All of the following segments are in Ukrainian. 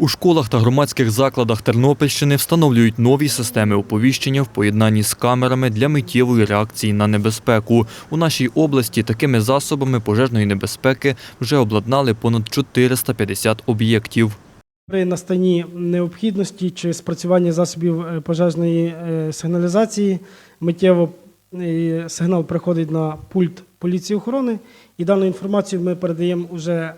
У школах та громадських закладах Тернопільщини встановлюють нові системи оповіщення в поєднанні з камерами для миттєвої реакції на небезпеку. У нашій області такими засобами пожежної небезпеки вже обладнали понад 450 об'єктів. При настанні необхідності чи спрацюванні засобів е, пожежної е, сигналізації миттєво е, сигнал приходить на пульт поліції охорони, і дану інформацію ми передаємо уже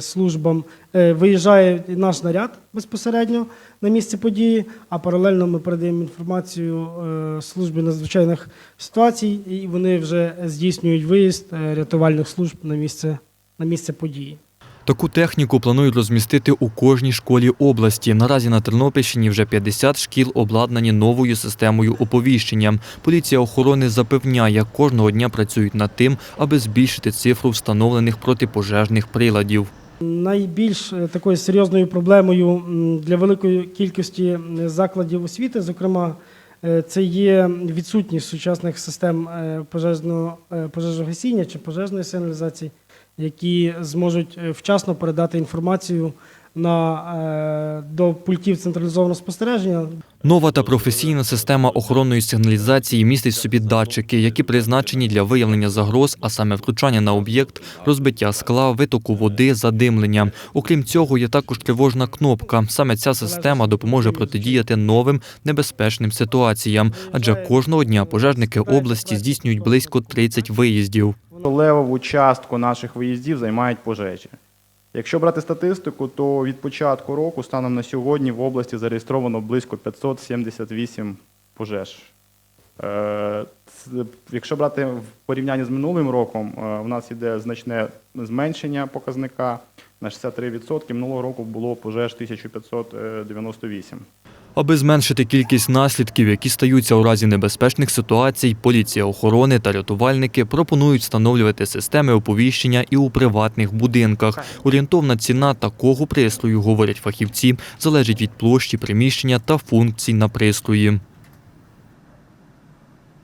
службам. Е, Виїжджає наш наряд безпосередньо на місце події, а паралельно ми передаємо інформацію е, службі надзвичайних ситуацій, і вони вже здійснюють виїзд е, рятувальних служб на місце, на місце події. Таку техніку планують розмістити у кожній школі області. Наразі на Тернопільщині вже 50 шкіл обладнані новою системою оповіщення. Поліція охорони запевняє, кожного дня працюють над тим, аби збільшити цифру встановлених протипожежних приладів. Найбільш е, такою серйозною проблемою для великої кількості закладів освіти, зокрема, е, це є відсутність сучасних систем е, пожежного е, пожежогасіння чи пожежної сигналізації, які зможуть е, вчасно передати інформацію на, е, до пультів централізованого спостереження, Нова та професійна система охоронної сигналізації містить в собі датчики, які призначені для виявлення загроз, а саме втручання на об'єкт, розбиття скла, витоку води, задимлення. Окрім цього, є також тривожна кнопка. Саме ця система допоможе протидіяти новим небезпечним ситуаціям, адже кожного дня пожежники області здійснюють близько 30 виїздів. Левову частку наших виїздів займають пожежі. Якщо брати статистику, то від початку року станом на сьогодні в області зареєстровано близько 578 пожеж. Е, Якщо брати в порівнянні з минулим роком, у нас йде значне зменшення показника на 63%. Минулого року було пожеж 1598. Аби зменшити кількість наслідків, які стаються у разі небезпечних ситуацій, поліція охорони та рятувальники пропонують встановлювати системи оповіщення і у приватних будинках. Орієнтовна ціна такого пристрою, говорять фахівці, залежить від площі приміщення та функцій на пристрої.